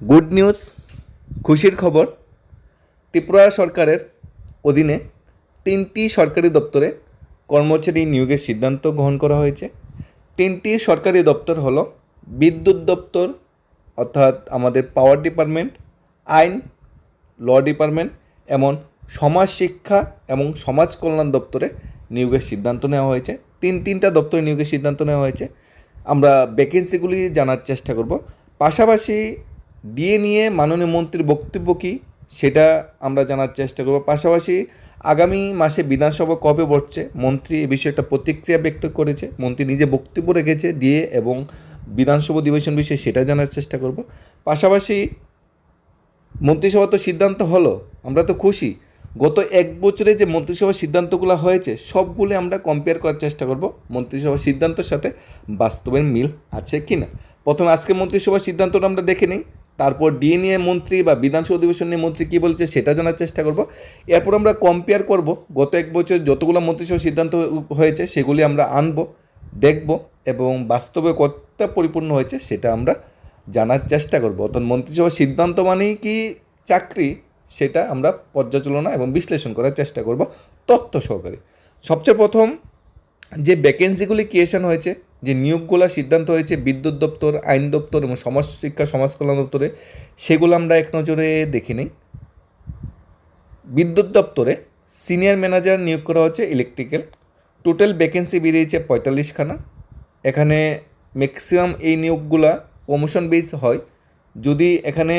Good news, খুশির খবর, ত্রিপুরা সরকারের অধীনে তিনটি সরকারি দপ্তরে কর্মচারী নিয়োগের সিদ্ধান্ত গ্রহণ করা হয়েছে। তিনটি সরকারি দপ্তর হলো বিদ্যুৎ দপ্তর, অর্থাৎ আমাদের পাওয়ার ডিপার্টমেন্ট, আইন, ল ডিপার্টমেন্ট এমন সমাজ শিক্ষা এবং সমাজ কল্যাণ দপ্তরে নিয়োগের সিদ্ধান্ত নেওয়া হয়েছে। তিন, তিনটা দপ্তরে নিয়োগের সিদ্ধান্ত নেওয়া হয়েছে। আমরা ভ্যাকেন্সিগুলি জানার চেষ্টা করব। পাশাপাশি দিয়ে নিয়ে মাননীয় মন্ত্রীর বক্তব্য কী? সেটা আমরা জানার চেষ্টা করব। পাশাপাশি আগামী মাসে বিধানসভা কবে বসছে? মন্ত্রী এ বিষয়ে একটা প্রতিক্রিয়া ব্যক্ত করেছে। মন্ত্রী নিজে বক্তব্য রেখেছে দিয়ে এবং বিধানসভা অধিবেশন বিষয়ে সেটা জানার চেষ্টা করব। পাশাপাশি মন্ত্রিসভা তো সিদ্ধান্ত হলো, আমরা তো খুশি। গত এক বছরে যে মন্ত্রিসভার সিদ্ধান্তগুলো হয়েছে, সবগুলি আমরা কম্পেয়ার করার চেষ্টা করব। মন্ত্রিসভার সিদ্ধান্তের সাথে বাস্তবের মিল আছে কি না প্রথমে আজকে মন্ত্রিসভার সিদ্ধান্তটা আমরা দেখে নিই। তারপর ডিএ নিয়ে মন্ত্রী বা বিধানসভা অধিবেশন নিয়ে মন্ত্রী কী বলছে সেটা জানার চেষ্টা করব। এরপর আমরা কম্পেয়ার করব। গত এক বছর যতগুলো মন্ত্রিসভা সিদ্ধান্ত হয়েছে সেগুলি আমরা আনব, দেখব এবং বাস্তবে কতটা পরিপূর্ণ হয়েছে সেটা আমরা জানার চেষ্টা করব। অর্থাৎ মন্ত্রিসভার সিদ্ধান্ত মানেই কি চাকরি? সেটা আমরা পর্যালোচনা এবং বিশ্লেষণ করার চেষ্টা করব তথ্য সহকারে। সবচেয়ে প্রথম যে ভ্যাকেন্সিগুলি ক্রিয়েশন হয়েছে, যে নিয়োগগুলো সিদ্ধান্ত হয়েছে বিদ্যুৎ দপ্তর, আইন দপ্তর এবং সমাজ শিক্ষা সমাজ কল্যাণ দপ্তরে, সেগুলো আমরা এক নজরে দেখে নিই। বিদ্যুৎ দপ্তরে সিনিয়র ম্যানেজার নিয়োগ করা হচ্ছে ইলেকট্রিক্যাল টোটাল ভ্যাকেন্সি বেরিয়েছে পঁয়তাল্লিশখানা। এখানে ম্যাক্সিমাম এই নিয়োগগুলা প্রমোশন বেস হয়। যদি এখানে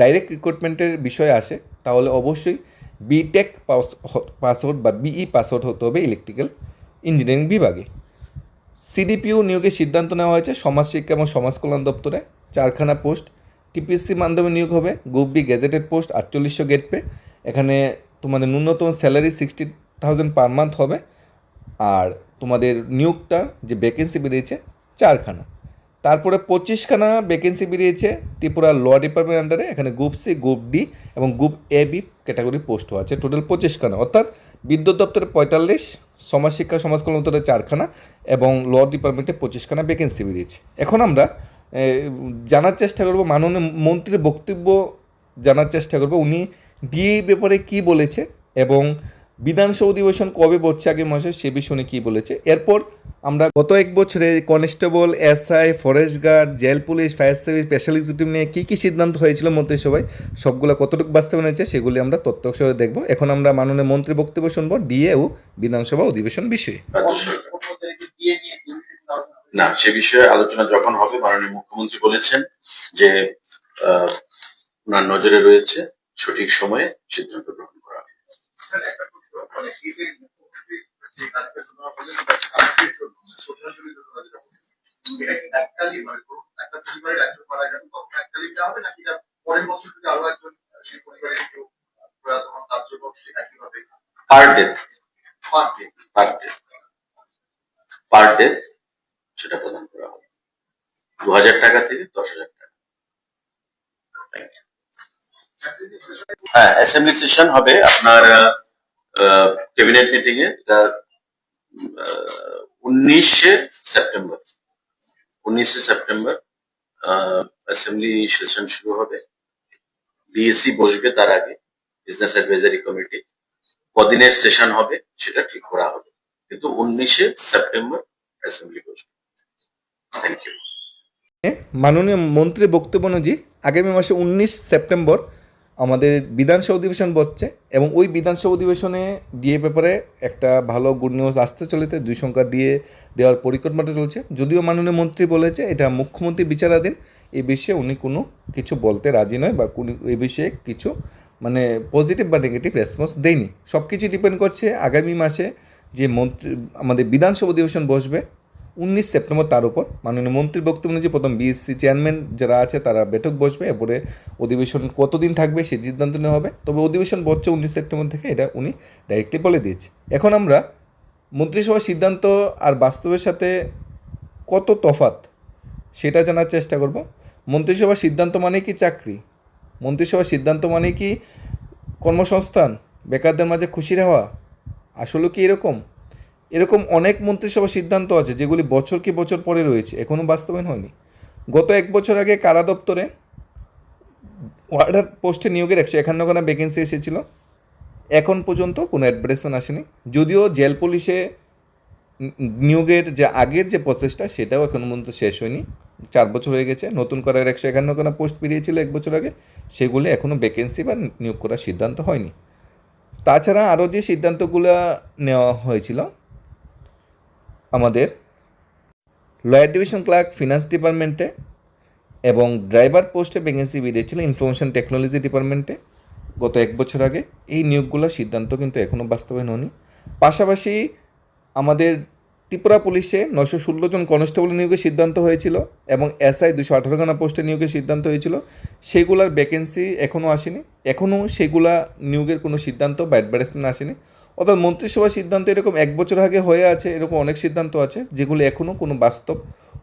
ডাইরেক্ট রিক্রুটমেন্টের বিষয় আসে, তাহলে অবশ্যই বিটেক পাস পাসওয়ার্ড বা বিই পাসওয়ার্ড হতে হবে ইলেকট্রিক্যাল ইঞ্জিনিয়ারিং বিভাগে। সিডিপিউ নিয়োগের সিদ্ধান্ত নেওয়া হয়েছে সমাজ শিক্ষা এবং সমাজ কল্যাণ দপ্তরে। চারখানা পোস্ট, টিপিএসসি মাধ্যমে নিয়োগ হবে গ্রুপ বি গেজেটেড পোস্ট, আটচল্লিশশো গেট পে। এখানে তোমাদের ন্যূনতম salary sixty thousand per month হবে। আর তোমাদের নিয়োগটা যে ভ্যাকেন্সি বেরিয়েছে, চারখানা। তারপরে পঁচিশখানা ভ্যাকেন্সি বেরিয়েছে ত্রিপুরা ল ডিপার্টমেন্ট আন্ডারে এখানে গ্রুপ সি গ্রুপ ডি এবং group A B category post আছে। টোটাল পঁচিশখানা। অর্থাৎ বিদ্যুৎ দপ্তরে পঁয়তাল্লিশ সমাজ শিক্ষা, সমাজ কল্যাণ দপ্তরে চারখানা এবং ল ডিপার্টমেন্টে পঁচিশখানা ভ্যাকেন্সি বেরিয়েছে এখন আমরা জানার চেষ্টা করব, মাননীয় মন্ত্রীর বক্তব্য জানার চেষ্টা করব। উনি ডিএ ব্যাপারে কি বলেছে এবং বিধানসভা অধিবেশন কবে বসছে আগে মাসে সে বিষয়ে উনি কী বলেছে? এরপর আমরা গত এক বছরে constable, SI, forest guard, jail police, fire service, special executive নিয়ে কী কী সিদ্ধান্ত হয়েছিল মন্ত্রিসভায়, সবগুলো কতটুকু বাস্তবায়ন হয়েছে সেগুলি আমরা তথ্য সহ দেখব। এখন আমরা মাননীয় মন্ত্রী বক্তব্য শুনব ডিএ ও বিধানসভা অধিবেশন বিষয়ে। না, সে বিষয়ে আলোচনা যখন হবে, মাননীয় মুখ্যমন্ত্রী বলেছেন যে নজরে রয়েছে সঠিক সময়ে সিদ্ধান্ত গ্রহণ করা মানে এককালীন, মানে ধরুন, একটা পরিবারের একজন মারা গেল, তখন এককালীন দেওয়া হবে, নাকি এটা পরের বছর যদি আরও একজন সেই পরিবারের কেউ প্রয়াত হন, তার জন্য ঠিক একইভাবে per day. Per day? Per day. Per day সেটা প্রদান করা হবে। দু হাজার টাকা থেকে দশ হাজার টাকা হ্যাঁ অ্যাসেম্বলি সেশন হবে আপনার ক্যাবিনেট মিটিং এ উনিশে সেপ্টেম্বর। উনিশে সেপ্টেম্বর অ্যাসেম্বলি সেশন শুরু হবে। বিএসসি বসবে তার আগে বিজনেস অ্যাডভাইজারি কমিটি কদিনের সেশন হবে, সেটা ঠিক করা হবে। কিন্তু উনিশে সেপ্টেম্বর অ্যাসেম্বলি বসবে। থ্যাংক ইউ মাননীয় মন্ত্রীর বক্তব্য অনুযায়ী আগামী মাসে উনিশ সেপ্টেম্বর আমাদের বিধানসভা অধিবেশন বসছে এবং ওই বিধানসভা অধিবেশনে দিয়ে ব্যাপারে একটা ভালো গুড নিউজ আসতে চলেছে, দুই সংখ্যা দিয়ে দেওয়ার পরিকল্পনা চলছে। যদিও মাননীয় মন্ত্রী বলেছে এটা মুখ্যমন্ত্রী বিচারাধীন, এই বিষয়ে উনি কোনো কিছু বলতে রাজি নয় বা কোনো, এই বিষয়ে কিছু মানে পজিটিভ বা নেগেটিভ রেসপন্স দেয়নি। সব কিছু ডিপেন্ড করছে আগামী মাসে যে মন্ত্রী, আমাদের বিধানসভা অধিবেশন বসবে উনিশ সেপ্টেম্বর তার উপর মাননীয় মন্ত্রীর বক্তব্য অনুযায়ী প্রথম বিএসসি চেয়ারম্যান যারা আছে তারা বৈঠক বসবে। এরপরে অধিবেশন কতদিন থাকবে সেই সিদ্ধান্ত নেওয়া হবে। তবে অধিবেশন বসছে উনিশ সেপ্টেম্বর থেকে, এটা উনি ডাইরেক্টলি বলে দিয়েছে। এখন আমরা মন্ত্রিসভার সিদ্ধান্ত আর বাস্তবের সাথে কত তফাত সেটা জানার চেষ্টা করব। মন্ত্রিসভার সিদ্ধান্ত মানে কি চাকরি? মন্ত্রিসভার সিদ্ধান্ত মানে কি কর্মসংস্থান? বেকারদের মাঝে খুশি হওয়া? আসলে কি এরকম? এরকম অনেক মন্ত্রিসভা সিদ্ধান্ত আছে যেগুলি বছর কি বছর পরে রয়েছে এখনও বাস্তবায়ন হয়নি। গত এক বছর আগে কারা দপ্তরে ওয়ার্ডার পোস্টে নিয়োগের একশো একান্নখানা ভ্যাকেন্সি এসেছিল, এখন পর্যন্ত কোনো অ্যাডভার্টাইজমেন্ট আসেনি। যদিও জেল পুলিশে নিয়োগের যে আগের যে প্রচেষ্টা সেটাও এখন পর্যন্ত শেষ হয়নি। চার বছর হয়ে গেছে, নতুন করার একশো একান্নখানা পোস্ট বেরিয়েছিল এক বছর আগে, সেগুলি এখনও ভ্যাকেন্সি বা নিয়োগ করার সিদ্ধান্ত হয়নি। তাছাড়া আরও যে সিদ্ধান্তগুলো নেওয়া হয়েছিল আমাদের লয়ার ডিভিশন ক্লার্ক ফিনান্স ডিপার্টমেন্টে এবং ড্রাইভার পোস্টে ভ্যাকেন্সি বেরিয়েছিল ইনফরমেশন টেকনোলজি ডিপার্টমেন্টে গত এক বছর আগে। এই নিয়োগগুলোর সিদ্ধান্ত কিন্তু এখনও বাস্তবায়ন হয়নি। পাশাপাশি আমাদের ত্রিপুরা পুলিশে নশো ষোলো জন কনস্টেবল নিয়োগের সিদ্ধান্ত হয়েছিল এবং এসআই দুশো আঠারো খানা পোস্টে নিয়োগের সিদ্ধান্ত হয়েছিল। সেগুলার ভ্যাকেন্সি এখনও আসেনি। এখনও সেগুলা নিয়োগের কোনো সিদ্ধান্ত বা অ্যাডভার্টাইজমেন্ট আসেনি। অর্থাৎ মন্ত্রিসভার সিদ্ধান্ত এরকম এক বছর আগে হয়ে আছে, এরকম অনেক সিদ্ধান্ত আছে, যেগুলো এখনও কোনো বাস্তব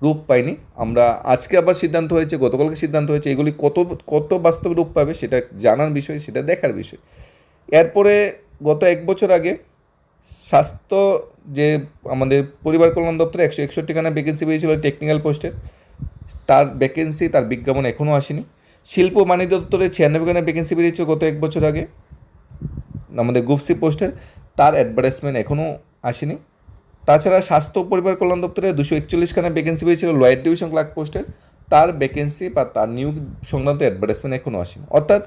রূপ পায়নি। আমরা আজকে আবার সিদ্ধান্ত হয়েছে, গতকালকে সিদ্ধান্ত হয়েছে, এগুলি কত কত বাস্তব রূপ পাবে সেটা জানার বিষয়, সেটা দেখার বিষয়। এরপরে গত এক বছর আগে স্বাস্থ্য যে আমাদের পরিবার কল্যাণ দপ্তরে একশো একষট্টি খানা ভ্যাকেন্সি পেয়েছিল টেকনিক্যাল পোস্টে তার ভ্যাকেন্সি তার বিজ্ঞাপন এখনও আসেনি। শিল্প বাণিজ্য দপ্তরে ছিয়ানব্বই খানা ভ্যাকেন্সি বেরিয়েছিল গত এক বছর আগে, আমাদের গুপসি পোস্টের তার অ্যাডভার্টাইজমেন্ট এখনও আসেনি। তাছাড়া স্বাস্থ্য পরিবার কল্যাণ দপ্তরে দুশো একচল্লিশখানা ভ্যাকেন্সি পেয়েছিল লয়ের ডিভিশন ক্লার্ক পোস্টের তার ভ্যাকেন্সি বা তার নিয়োগ সংক্রান্ত অ্যাডভার্টাইজমেন্ট এখনও আসেনি। অর্থাৎ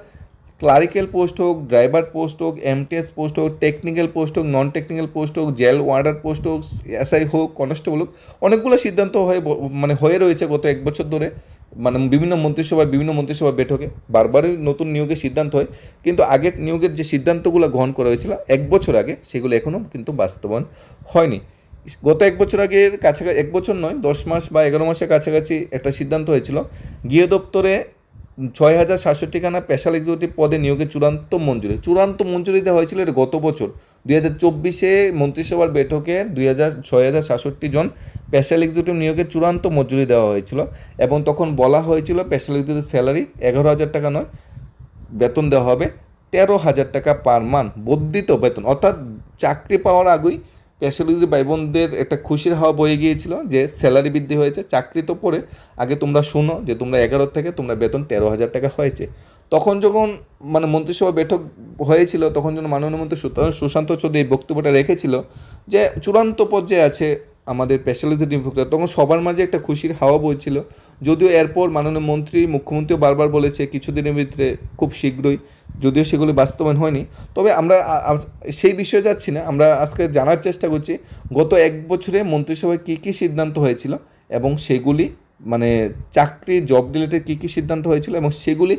ক্লারিক্যাল পোস্ট হোক ড্রাইভার পোস্ট হোক এমটিএস পোস্ট হোক টেকনিক্যাল পোস্ট হোক নন টেকনিক্যাল পোস্ট হোক জেল ওয়ার্ডার পোস্ট হোক এসআই হোক কনস্টেবল হোক, অনেকগুলো সিদ্ধান্ত হয়ে মানে হয়ে রয়েছে গত এক বছর ধরে। মানে বিভিন্ন মন্ত্রিসভায় বিভিন্ন মন্ত্রিসভা বৈঠকে বারবারই নতুন নিয়োগের সিদ্ধান্ত হয়। কিন্তু আগের নিয়োগের যে সিদ্ধান্তগুলো গ্রহণ করা হয়েছিল, এক বছর আগে সেগুলো এখনও কিন্তু বাস্তবায়ন হয়নি। গত এক বছর আগের কাছাকাছি, এক বছর নয়, দশ মাস বা এগারো মাসের কাছাকাছি একটা সিদ্ধান্ত হয়েছিল। গৃহ দপ্তরে ছয় হাজার সাতষট্টি খানা স্পেশাল এক্সিকিউটিভ পদে নিয়োগের চূড়ান্ত মঞ্জুরি। চূড়ান্ত মঞ্জুরি দেওয়া হয়েছিল এটা গত বছর। দুই হাজার চব্বিশে মন্ত্রিসভার বৈঠকে দুই হাজার ছয় হাজার সাতষট্টি জন স্পেশাল এক্সিকিউটিভ নিয়োগের চূড়ান্ত মঞ্জুরি দেওয়া হয়েছিল এবং তখন বলা হয়েছিল স্পেশাল এক্সিকিউটিভ স্যালারি এগারো হাজার টাকা নয়, বেতন দেওয়া হবে তেরো হাজার টাকা পার মান বর্ধিত বেতন। অর্থাৎ চাকরি পাওয়ার আগেই পেশালিজি ভাই বোনদের একটা খুশির হাওয়া বয়ে গিয়েছিল যে স্যালারি বৃদ্ধি হয়েছে, চাকরি তো পরে আগে তোমরা শুনো যে তোমরা এগারো থেকে তোমরা বেতন তেরো হাজার টাকা হয়েছে। তখন যখন মানে মন্ত্রিসভা বৈঠক হয়েছিল, তখন যখন মাননীয় মন্ত্রী সুশান্ত চৌধুরী এই বক্তব্যটা রেখেছিল যে চূড়ান্ত পর্যায়ে আছে আমাদের স্পেশালিটি নিয়োগকর্তা তখন সবার মাঝে একটা খুশির হাওয়া বইছিল। যদিও এরপর মাননীয় মন্ত্রী মুখ্যমন্ত্রীও বারবার বলেছে, কিছুদিনের ভিতরে খুব শীঘ্রই যদিও সেগুলি বাস্তবায়ন হয়নি, তবে আমরা সেই বিষয়ে যাচ্ছি না। আমরা আজকে জানার চেষ্টা করছি, গত এক বছরে মন্ত্রিসভায় কী কী সিদ্ধান্ত হয়েছিল এবং সেগুলি মানে চাকরি জব রিলেটেড কী কী সিদ্ধান্ত হয়েছিল এবং সেগুলি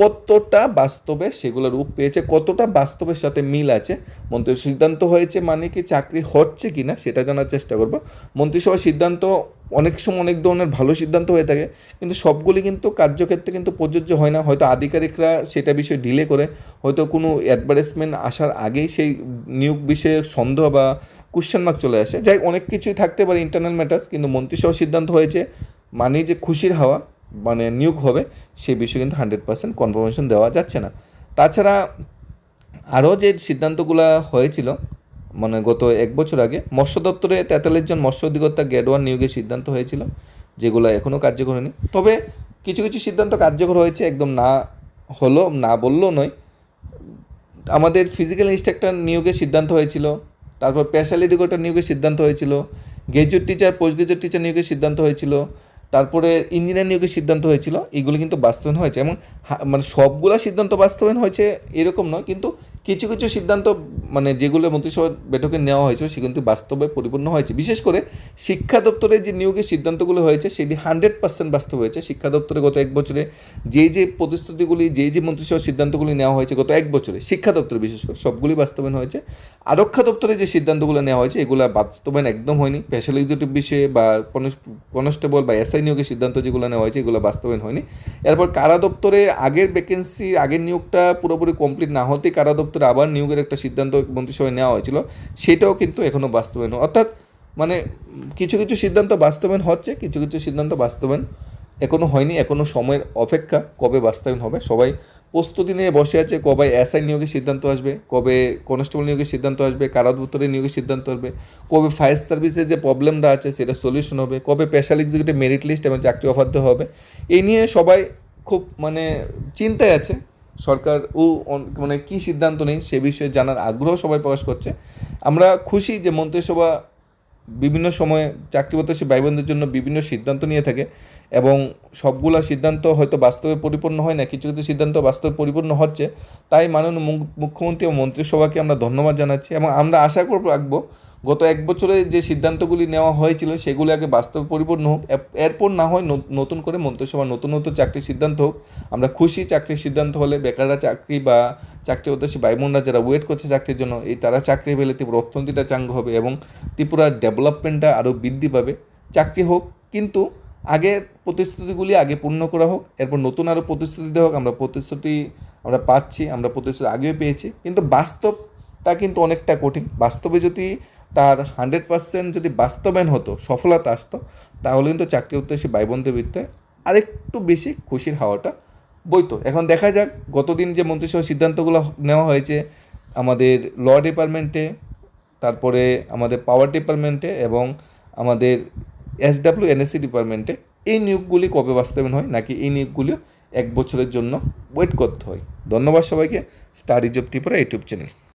কতটা বাস্তবে সেগুলো রূপ পেয়েছে, কতটা বাস্তবের সাথে মিল আছে, মন্ত্রী সিদ্ধান্ত হয়েছে মানে কি চাকরি হচ্ছে কি না সেটা জানার চেষ্টা করব। মন্ত্রিসভার সিদ্ধান্ত অনেক সময় অনেক ধরনের ভালো সিদ্ধান্ত হয়ে থাকে, কিন্তু সবগুলি কিন্তু কার্যক্ষেত্রে কিন্তু প্রযোজ্য হয় না। হয়তো আধিকারিকরা সেটা বিষয়ে ডিলে করে, হয়তো কোনো অ্যাডভার্টাইজমেন্ট আসার আগেই সেই নিয়োগ বিষয়ে সন্দেহ বা কোশ্চেন মার্ক চলে আসে। যাই অনেক কিছুই থাকতে পারে ইন্টারনাল ম্যাটার্স কিন্তু মন্ত্রিসভার সিদ্ধান্ত হয়েছে মানে যে খুশির হাওয়া মানে নিয়োগ হবে, সেই বিষয়ে কিন্তু হান্ড্রেড পার্সেন্ট কনফার্মেশন দেওয়া যাচ্ছে না। তাছাড়া আরও যে সিদ্ধান্তগুলো হয়েছিল মানে গত এক বছর আগে, মৎস্য দপ্তরে তেতাল্লিশ জন মৎস্য অধিকর্তা গ্রেড ওয়ান নিয়োগের সিদ্ধান্ত হয়েছিল, যেগুলো এখনও কার্যকর হয়নি। তবে কিছু কিছু সিদ্ধান্ত কার্যকর হয়েছে, একদম না হলো, না বললেও নয়। আমাদের ফিজিক্যাল ইনস্ট্রাক্টর নিয়োগের সিদ্ধান্ত হয়েছিল, তারপর স্পেশাল এডুকেটর নিয়োগের সিদ্ধান্ত হয়েছিল graduate teacher post graduate teacher নিয়োগের সিদ্ধান্ত হয়েছিল তারপরে ইঞ্জিনিয়ার নিয়োগের সিদ্ধান্ত হয়েছিল, এগুলো কিন্তু বাস্তবায়ন হয়েছে। এবং মানে সবগুলো সিদ্ধান্ত বাস্তবায়ন হয়েছে এরকম নয়, কিন্তু কিছু কিছু সিদ্ধান্ত মানে যেগুলো মন্ত্রিসভার বৈঠকে নেওয়া হয়েছিল সেগুলো কিন্তু বাস্তবে পরিপূর্ণ হয়েছে। বিশেষ করে শিক্ষা দপ্তরে যে নিয়োগের সিদ্ধান্তগুলো হয়েছে, সেটি হান্ড্রেড পার্সেন্ট বাস্তব হয়েছে। শিক্ষা দপ্তরে গত এক বছরে যেই যে প্রতিশ্রুতিগুলি যেই যে মন্ত্রিসভার সিদ্ধান্তগুলি নেওয়া হয়েছে গত এক বছরে, শিক্ষা দপ্তরে বিশেষ করে সবগুলি বাস্তবায়ন হয়েছে। আরক্ষা দপ্তরে যে সিদ্ধান্তগুলো নেওয়া হয়েছে, এগুলো বাস্তবায়ন একদম হয়নি। স্পেশাল এক্সিকিউটিভ বিষয়ে বা কনস্টেবল বা এসআই নিয়োগের সিদ্ধান্ত যেগুলো নেওয়া হয়েছে, এগুলো বাস্তবায়ন হয়নি। এরপর কারা দপ্তরে আগের ভ্যাকেন্সি আগের নিয়োগটা পুরোপুরি কমপ্লিট না হতেই কারা দপ্তরে আবার নিয়োগের একটা সিদ্ধান্ত মন্ত্রিসভায় নেওয়া হয়েছিল, সেটাও কিন্তু এখনও বাস্তবায়ন অর্থাৎ মানে কিছু কিছু সিদ্ধান্ত বাস্তবায়ন হচ্ছে, কিছু কিছু সিদ্ধান্ত বাস্তবায়ন এখনও হয়নি এখনও সময়ের অপেক্ষা কবে বাস্তবায়ন হবে, সবাই প্রস্তুতি নিয়ে বসে আছে, কবে এসআই নিয়োগের সিদ্ধান্ত আসবে, কবে কনস্টেবল নিয়োগের সিদ্ধান্ত আসবে কারা দপ্তরে নিয়োগের সিদ্ধান্ত আসবে, কবে ফায়ার সার্ভিসের যে প্রবলেমটা আছে সেটা সলিউশন হবে, কবে স্পেশাল এক্সিকিউটিভ মেরিট লিস্ট এবং চাকরি অফার দেওয়া হবে এই নিয়ে সবাই খুব মানে চিন্তায় আছে। সরকার ও মানে কী সিদ্ধান্ত নেই সে বিষয়ে জানার আগ্রহ সবাই প্রকাশ করছে। আমরা খুশি যে মন্ত্রিসভা বিভিন্ন সময়ে চাকরি প্রত্যাশী ভাই বোনদের জন্য বিভিন্ন সিদ্ধান্ত নিয়ে থাকে এবং সবগুলা সিদ্ধান্ত হয়তো বাস্তবে পরিপূর্ণ হয় না, কিছু কিছু সিদ্ধান্ত বাস্তবে পরিপূর্ণ হচ্ছে। তাই মাননীয় মুখ- মুখ্যমন্ত্রী ও মন্ত্রিসভাকে আমরা ধন্যবাদ জানাচ্ছি এবং আমরা আশা করব রাখব গত এক বছরে যে সিদ্ধান্তগুলি নেওয়া হয়েছিল সেগুলি আগে বাস্তব পরিপূর্ণ হোক। এরপর না হয় নতুন করে মন্ত্রিসভা নতুন নতুন চাকরির সিদ্ধান্ত হোক। আমরা খুশি চাকরির সিদ্ধান্ত হলে বেকাররা চাকরি বা চাকরি উদ্দেশ্যে ভাই যারা ওয়েট করছে চাকরির জন্য, এই তারা চাকরি পেলে ত্রিপুরা অর্থনীতিটা চাঙ্গ হবে এবং ত্রিপুরার ডেভেলপমেন্টটা আরও বৃদ্ধি পাবে। চাকরি হোক, কিন্তু আগের প্রতিশ্রুতিগুলি আগে পূর্ণ করা হোক, এরপর নতুন আরও প্রতিশ্রুতি দেওয়া হোক, আমরা প্রতিশ্রুতি আমরা পাচ্ছি, আমরা প্রতিশ্রুতি আগেও পেয়েছি। কিন্তু বাস্তবটা কিন্তু অনেকটা কঠিন। বাস্তবে যদি তার হান্ড্রেড পার্সেন্ট যদি বাস্তবায়ন হতো, সফলতা আসতো, তাহলে কিন্তু চাকরি উদ্দেশ্যে বোনদের ভিতরে আরেকটু বেশি খুশির হাওয়াটা বইতো। এখন দেখা যাক, গতদিন যে মন্ত্রিসভার সিদ্ধান্তগুলো নেওয়া হয়েছে, আমাদের ল ডিপার্টমেন্টে, তারপরে আমাদের পাওয়ার ডিপার্টমেন্টে এবং আমাদের এসডাব্লিউ এনএসসি ডিপার্টমেন্টে এই নিয়োগগুলি কবে বাস্তবায়ন হয়, নাকি এই নিয়োগগুলি এক বছরের জন্য ওয়েট করতে হয়। ধন্যবাদ সবাইকে, study job Tripura YouTube channel.